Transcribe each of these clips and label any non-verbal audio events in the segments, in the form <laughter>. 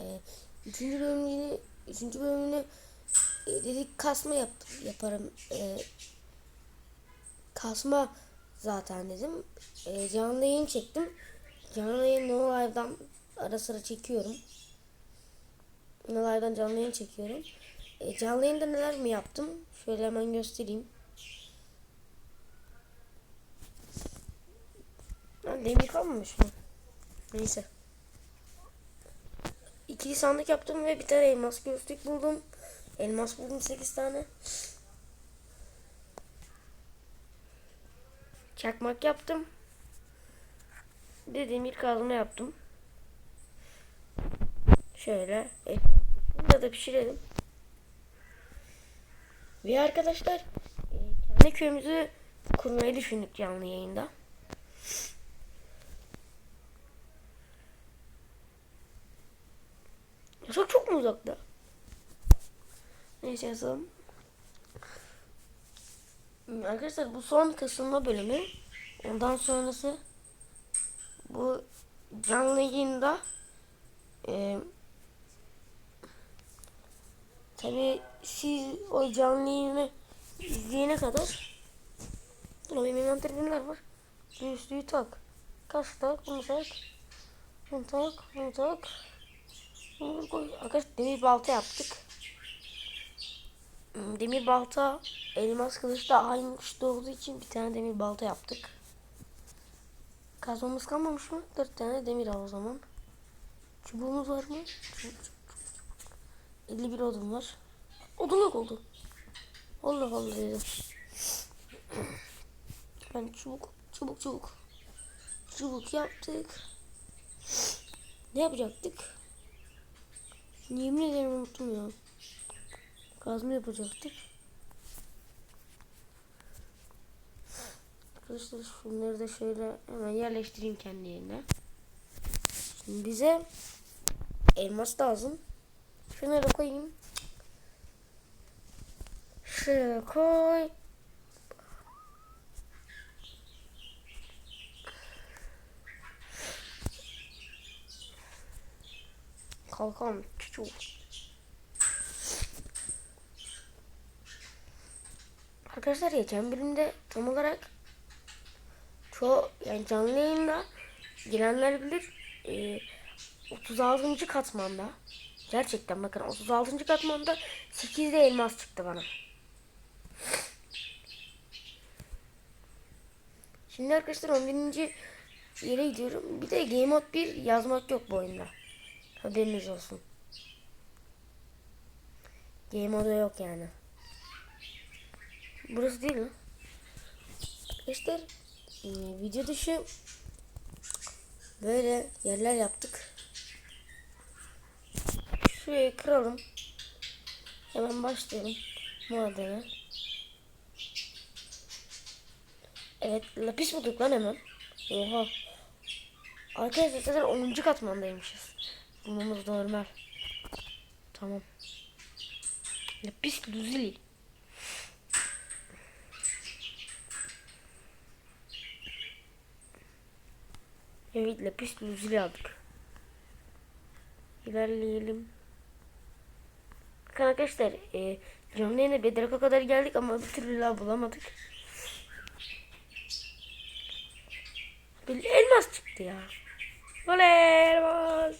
Ee, üçüncü bölümünü, üçüncü bölümünü e, dedik kasma yap, yaparım. Ee, kasma zaten dedim. Ee, canlı yayın çektim. Canlı yayın No Live'dan ara sıra çekiyorum. No Live'dan canlı yayın çekiyorum. Ee, canlı yayında neler mi yaptım? Şöyle hemen göstereyim. Demir kalmamış mı? Neyse. İkili sandık yaptım ve bir tane elmas gözlük buldum. Elmas buldum 8 tane. Çakmak yaptım. Bir de demir kazma yaptım. Şöyle. Bunu da pişirelim. Ve arkadaşlar e, kendi köyümüzü kurmayı düşündük canlı yayında. Yasak çok mu uzakta? Neyse yazalım. Hmm, Arkadaşlar bu son kısılma bölümü. Ondan sonrası bu canlı yayında e, tabi siz o canlı yayını izleyene kadar Dur benim neler var? Göğüslüğü tak. Kaç tak, bunu tak. Bunu tak, bunu tak. Arkadaşlar demir balta yaptık. Hmm, Demir balta, elmas kılıç da aynı kuşta olduğu için bir tane demir balta yaptık. Kazmamız kalmamış mı? Dört tane demir al o zaman. Çubuğumuz var mı? Çubuk, çubuk, çubuk. 51 odun var. Odun yok oldu. Allah Allah dedim. Ben çubuk, çubuk, çubuk. Çubuk yaptık. Ne yapacaktık? Yemin ederim unuttum ya. Kazma yapacaktık. Arkadaşlar şunları da şöyle hemen yerleştireyim kendi yerine. Şimdi bize elmas lazım. Şunları koyayım. Şuraya koy. Kalkan çocuk. Arkadaşlar geçen bölümde tam olarak çoğu yani canlı yayında girenler bilir e, 36. katmanda gerçekten bakın 36. katmanda 8'de elmas çıktı bana. Şimdi arkadaşlar 11. yere gidiyorum. Bir de Game Mode 1 yazmak yok bu oyunda. Haberiniz olsun. Game Mode yok yani. Burası değil mi? Arkadaşlar e, video dışı böyle yerler yaptık. Şurayı kıralım. Hemen başlayalım madene. Evet lapis bulduk lan hemen. Oha. Arkadaşlar zaten 10. katmandaymışız. Bulmamız normal. Tamam. Lapis lazuli. Evet lapis lazuli aldık. İlerleyelim. Bakın arkadaşlar e, canlı yayına Bedrock'a kadar geldik ama bir türlü daha bulamadık. Bir elmas çıktı ya. Oley elmas.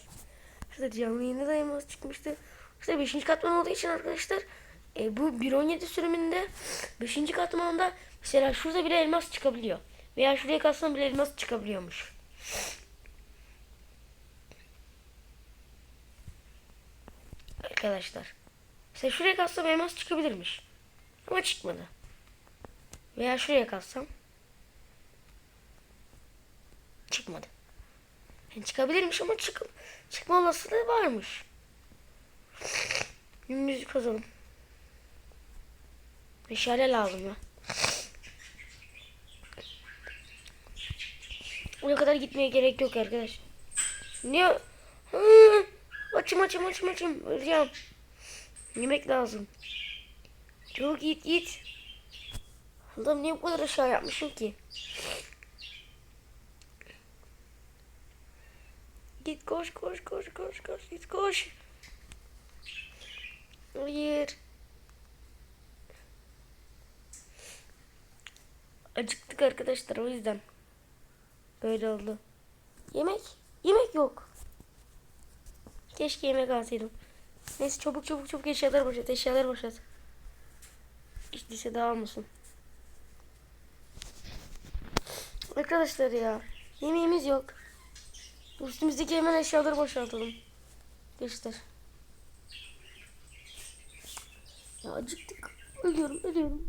İşte canlı yayında da elmas çıkmıştı. İşte 5. katman olduğu için arkadaşlar e, bu 1.17 sürümünde 5. katmanda mesela şurada bile elmas çıkabiliyor. Veya şuraya kalsam bile elmas çıkabiliyormuş. Arkadaşlar. Mesela şuraya kalsam elmas çıkabilirmiş. Ama çıkmadı. Veya şuraya kalsam çıkmadı. Yani çıkabilirmiş ama çık çıkma olasılığı varmış. Müzik kazalım. Meşale lazım ya. Oraya kadar gitmeye gerek yok arkadaş. Niye? Hı, açım açım açım açım. Öleceğim. Yemek lazım. Çabuk git git. Adam niye bu kadar aşağı yapmışım ki? Git koş koş koş koş koş git koş. Hayır. Acıktık arkadaşlar o yüzden. Böyle oldu. Yemek? Yemek yok. Keşke yemek alsaydım. Neyse çabuk çabuk çabuk eşyaları boşalt. Eşyaları boşalt. Hiç lise dağılmasın. Arkadaşlar ya. Yemeğimiz yok. Üstümüzdeki hemen eşyaları boşaltalım. Göster. Ya acıktık. Ölüyorum ölüyorum.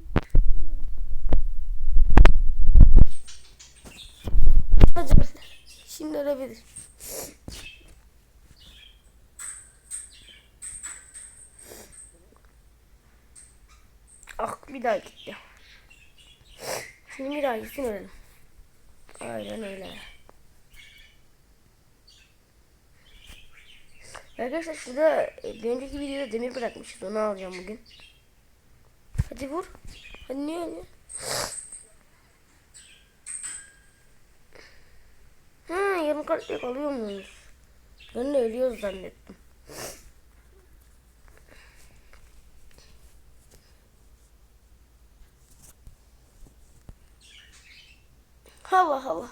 Hadi. Şimdi ölebilir. Ah bir daha gitti. Şimdi bir daha gitsin ölelim. Aynen öyle. Arkadaşlar şurada e, bir önceki videoda demir bırakmışız. Onu alacağım bugün. Hadi vur. Hadi niye öyle? Ha yarım kalplik alıyor muyuz? Ben de ölüyoruz zannettim. Allah Allah.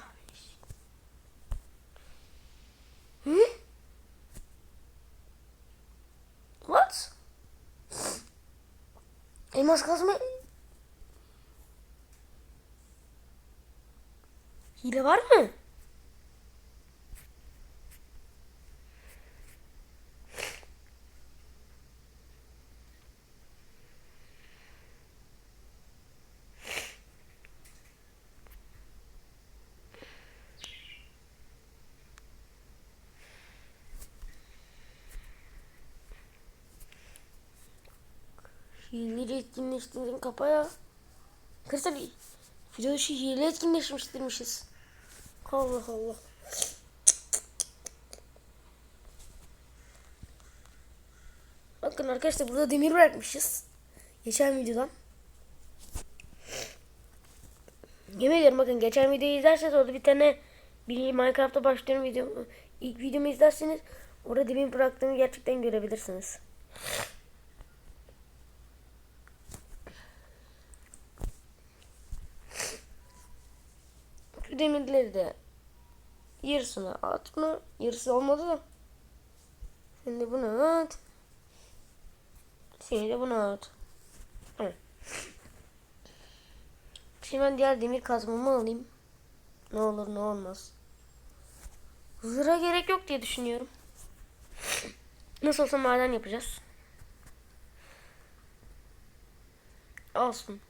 Hı? What? Elmas kazma... Hile var mı? Hileleri etkinleştirdim kapa ya. Arkadaşlar videoda şu hile etkinleştirmişiz. Allah Allah. Bakın arkadaşlar burada demir bırakmışız. Geçen videodan. Yemin ediyorum bakın geçen videoyu izlerseniz orada bir tane bir Minecraft'ta başlıyorum video. İlk videomu izlerseniz orada demir bıraktığımı gerçekten görebilirsiniz. Demirleri de yarısını atma. Yarısı olmadı da. Şimdi bunu at. Şimdi de bunu at. Şimdi ben diğer demir kazmamı alayım. Ne olur ne olmaz. Zırha gerek yok diye düşünüyorum. Nasıl olsa maden yapacağız. Olsun.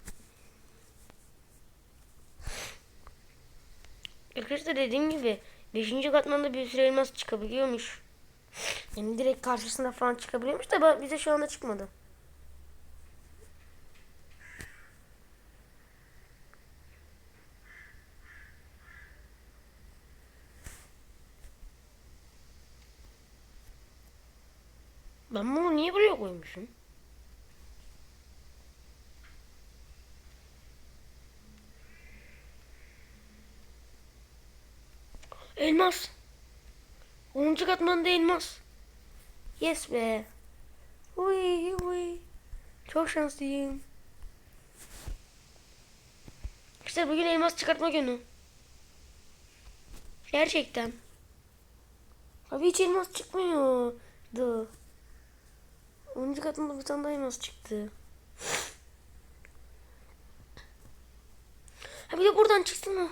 Arkadaşlar dediğim gibi 5. katmanda bir sürü elmas çıkabiliyormuş. <laughs> Yani direkt karşısında falan çıkabiliyormuş da bize şu anda çıkmadı. Ben bunu niye buraya koymuşum? Elmas. 10. katmanda elmas. Yes be. Uy uy. Çok şanslıyım. İşte bugün elmas çıkartma günü. Gerçekten. Abi hiç elmas çıkmıyordu. 10. katmanda bir tane daha elmas çıktı. Ha bir de buradan çıksın mı?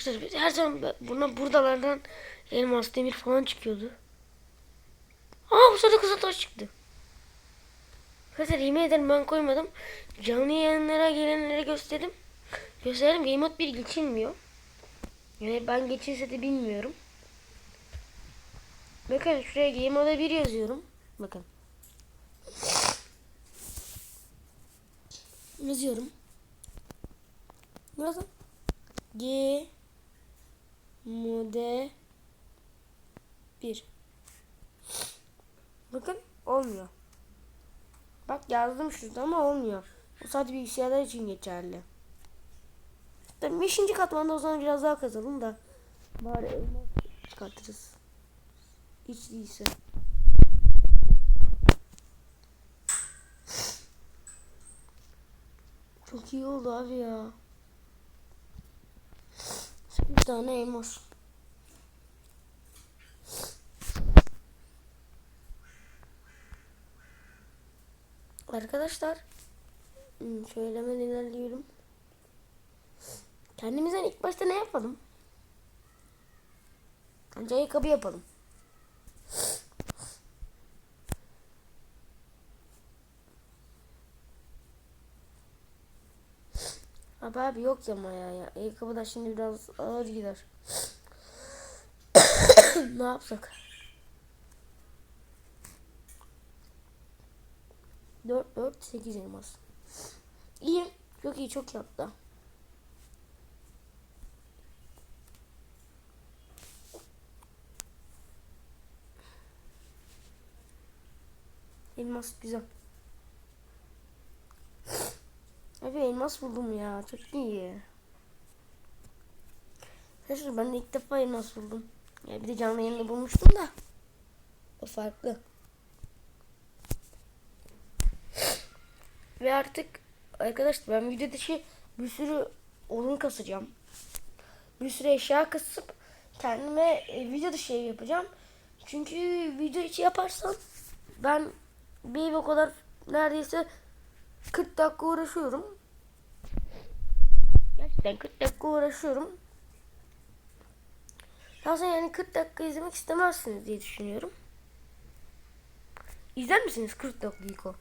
İşte biz her zaman buna buradalardan elmas demir falan çıkıyordu. Aa bu sırada kızıl taş çıktı. Arkadaşlar yemin ederim ben koymadım. Canlı yayınlara gelenlere gösterdim. Gösterdim Game Mode 1 geçilmiyor. Yani ben geçilse de bilmiyorum. Bakın şuraya Game Mode 1 yazıyorum. Bakın. Yazıyorum. Burası. G Mode 1 Bakın olmuyor. Bak yazdım şurada ama olmuyor. Bu sadece bilgisayarlar için geçerli. Tabii 5. katmanda o zaman biraz daha kazalım da. Bari elmas çıkartırız. Hiç değilse. Çok iyi oldu abi ya. 8 tane elmas. Arkadaşlar hmm, şöyle hemen ilerliyorum. Kendimizden ilk başta ne yapalım? Bence ayakkabı yapalım. Abi abi yok ya ama ya, ya. Ayakkabı da şimdi biraz ağır gider. <coughs> ne yapsak? 4 4 8 elmas. İyi. Çok iyi çok yaptı. Elmas güzel. Abi elmas buldum ya. Çok iyi. Arkadaşlar ben de ilk defa elmas buldum. Ya bir de canlı yayında bulmuştum da. O farklı. Ve artık arkadaşlar ben video dışı bir sürü odun kasacağım. Bir sürü eşya kasıp kendime e, video dışı ev yapacağım. Çünkü video içi yaparsam ben bir o kadar neredeyse 40 dakika uğraşıyorum. Gerçekten 40 dakika uğraşıyorum. Sonra yani 40 dakika izlemek istemezsiniz diye düşünüyorum. İzler misiniz 40 dakika?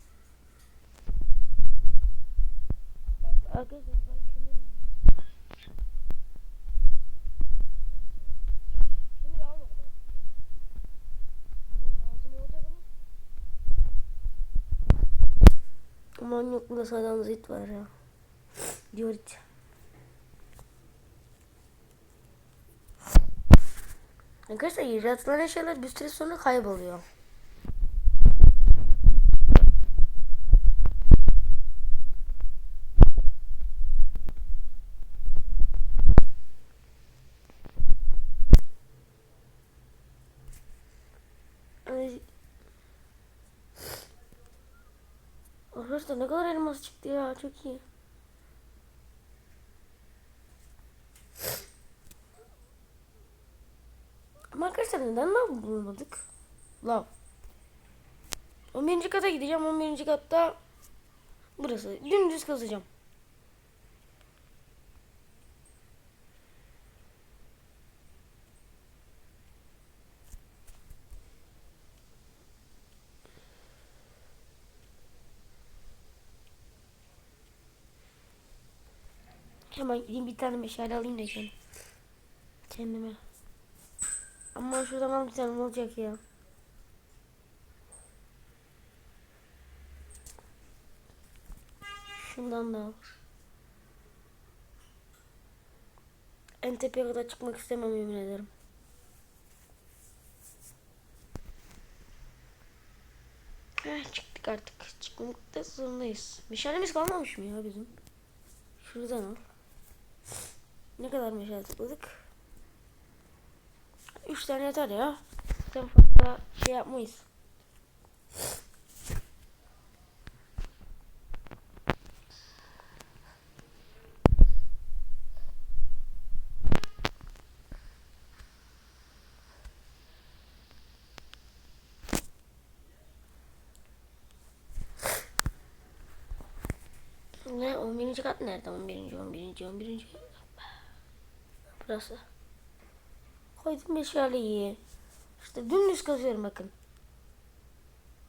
Ben ama. Aman yok burada sadece zeyt var ya. Diorit. Arkadaşlar yaratılan eşyalar bir süre sonra kayboluyor. Ay. Arkadaşlar ne kadar elmas çıktı ya çok iyi. Arkadaşlar neden lav bulmadık? Lav. 11. kata gideceğim. 11. katta burası. Dümdüz kazacağım. Hemen gideyim bir tane meşale alayım da kendim. Kendime. Ama şuradan al bir tane olacak ya. Şundan da al. En tepeye kadar çıkmak istemem yemin ederim. Heh, çıktık artık. Çıkmakta zorundayız. Meşalemiz kalmamış mı ya bizim? Şuradan al. Ne kadar meşale topladık? Üç tane yeter ya. Zaten fazla şey yapmayız. Ne 11. kat nerede? 11. 11. 11. Burası. Koydum meşaleyi. İşte dümdüz kazıyorum bakın.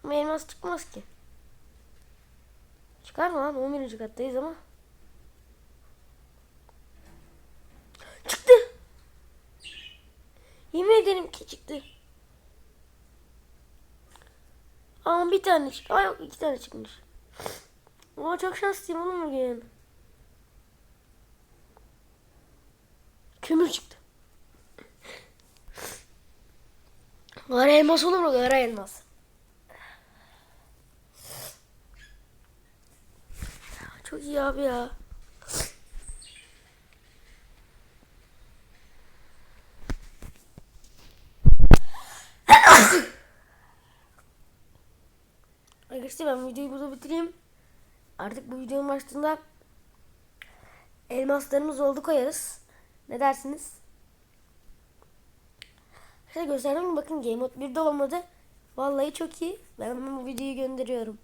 Ama elmas çıkmaz ki. Çıkar mı lan? 11. kattayız ama. Çıktı. Yemin ederim ki çıktı. Ama bir tane çıktı. Ay iki tane çıkmış. Ama çok şanslıyım oğlum bugün. Kömür çıktı. Kara elmas olur mu? Kara elmas. Çok iyi abi ya. Arkadaşlar ben videoyu burada bitireyim. Artık bu videonun başında elmaslarımız oldu koyarız. Ne dersiniz? Şöyle gösterdim? Bakın Game Mode 1'de olmadı. Vallahi çok iyi. Ben bu videoyu gönderiyorum.